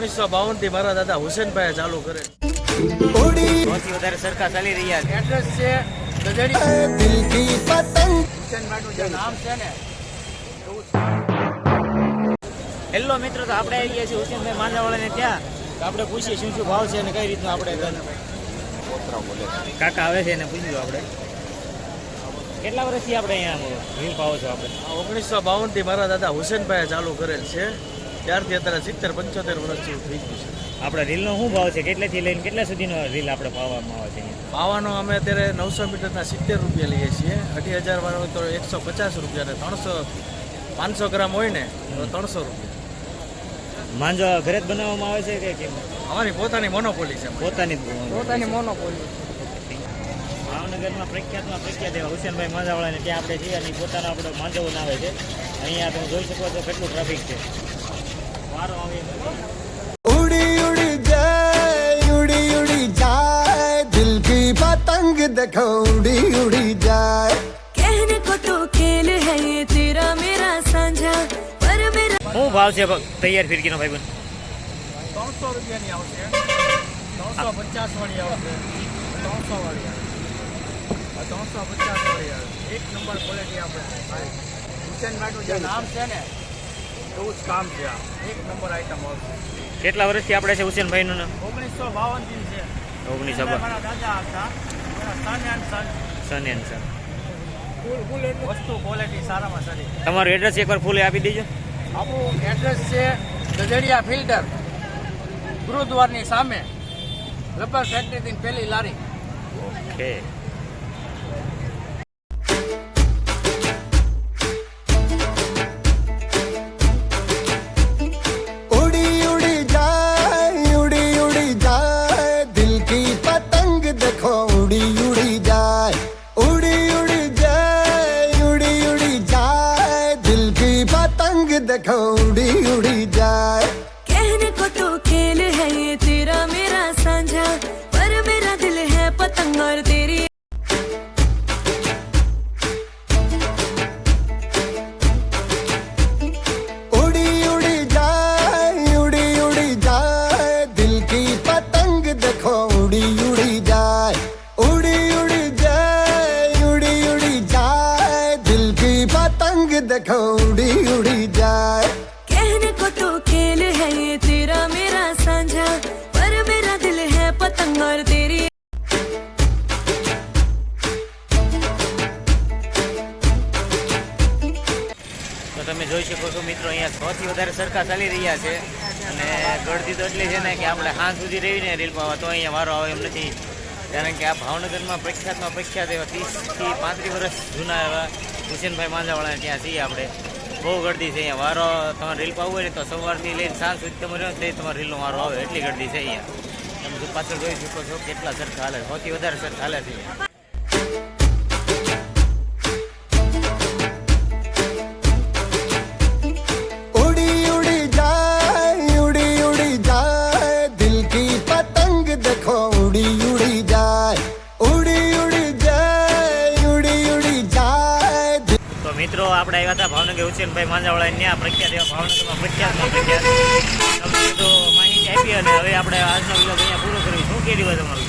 ઓગણીસો બાવનથી મારા દાદા હુસેનભાઈ ચાલુ કરે વધારે સરખા ચાલી રહ્યા છે. એડ્રેસ છે હેલો મિત્રો તો આપણે આવી ગયા છીએ હુસેનભાઈ માંજાવાળાને ત્યાં. આપણે પૂછીએ શું શું ભાવ છે અને કઈ રીતનું આપણે કાકા આવે છે એને પૂછી આપણે. કેટલા વર્ષથી આપણે અહીંયા હિમ પાવો આપણે? ઓગણીસો બાવનથી મારા દાદા હુસેનભાઈએ ચાલુ કરેલ છે. ત્યારથી અત્યારે સિત્તેર પંચોતેર વર્ષ જેવું થઈ ગયું છે. આપણા રીલનો શું ભાવ છે? કેટલેથી લઈને કેટલા સુધીનો રીલ આપણે પાવામાં આવે છે? પાવાનો અમે અત્યારે નવસો મીટરના સિત્તેર રૂપિયા લઈએ છીએ. અઢી હજાર વાળો હોય તો એકસો પચાસ રૂપિયા ને ત્રણસો પાંચસો ગ્રામ હોય ને તો ત્રણસો રૂપિયા. માંજો ઘરે જ બનાવવામાં આવે છે કે કેમ? અમારી પોતાની મોનોપોલી છે પોતાની? પોતાની મોનોપોલી ભાવનગરમાં પ્રખ્યાતમાં પ્રખ્યાત એવા હુસેનભાઈ માંજાવાળાને ત્યાં આપણે જઈએ અને પોતાનો આપણો માંજો બનાવે છે. અહીંયા તમે જોઈ શકો છો કેટલું ટ્રાફિક છે. उड़ी उड़ी जाए उड़ी उड़ी जाए दिल की पतंग देखो उड़ी उड़ी जाए कहने को तो खेल है ये तेरा मेरा साझा पर मेरा શું ભાવ છે ભ- તૈયાર ફિરકીનો ભાઈ બન ત્રણસો રૂપિયાની આવશે ત્રણસો પચાસ વાળી આવશે ત્રણસો વાળી આવે આ ત્રણસો પચાસ વાળી આવે એક નંબર ક્વોલિટી આપણે હુસેન માટું જે નામ છે ને એવું જ કામ છે એક નંબર આઈટમ આવશે કેટલા વર્ષથી આપણે છે હુસેનભાઈનું નામ? ઓગણીસો બાવનથી છે. ઓગણીસો મારા દાદા હતા. સન એન્ડ સન સન એન્ડ સન વસ્તુ ક્વોલિટી સારામાં સારી. તમારું એડ્રેસ એકવાર ફૂલે આપી દેજો. આપણું એડ્રેસ છે ગજડિયા ફિલ્ટર ગુરુદ્વારની સામે. રબર ફેક્ટરીની પહેલી લારી. ઓકે देखो उड़ी उड़ी जाए। कहने को तो खेल है ये तेरा मेरा साझा पर मेरा दिल है पतंग और तेरी। उड़ी उड़ी जाए उड़ी उड़ी जाए दिल की पतंग देखो उड़ी उड़ी जाए। उड़ी उड़ी जाए उड़ी उड़ी जाए दिल की पतंग देखो જોઈ શકો છો મિત્રો, અહીંયા સૌથી વધારે સરખા ચાલી રહ્યા છે. અને ગળતી તો એટલી છે ને કે આપણે હાંજ સુધી રહીને રીલ પાવા તો અહીંયા વારો આવે એમ નથી. કારણ કે આ ભાવનગરમાં પ્રખ્યાતમાં પ્રખ્યાત એવા ત્રીસથી પાંત્રીસ વર્ષ જૂના એવા હુસેનભાઈ માંજાવાળા ત્યાં છીએ આપણે. બહુ ગળદી છે અહીંયા. વારો તમારે રીલ પાવું હોય ને તો સવારથી લઈને સાંજ સુધી તમે રહ્યો તો તમારે રીલનો વારો આવે એટલી ગળદી છે અહીંયા. તમે પાછળ જોઈ શકો છો કેટલા સરખા હાલે સૌથી વધારે સરખા હાલે છે. મિત્રો, આપણે આવ્યા હતા ભાવનગર ભાઈ માંજાવાળા ત્યાં પ્રખ્યાત એવા ભાવનગરમાં પ્રખ્યાતમાં પ્રખ્યાત તમને તો માહિતી આપી અને હવે આપણે આજનો વિલોગ અહીંયા પૂરો કરવી શું કેરી હોય તમારું?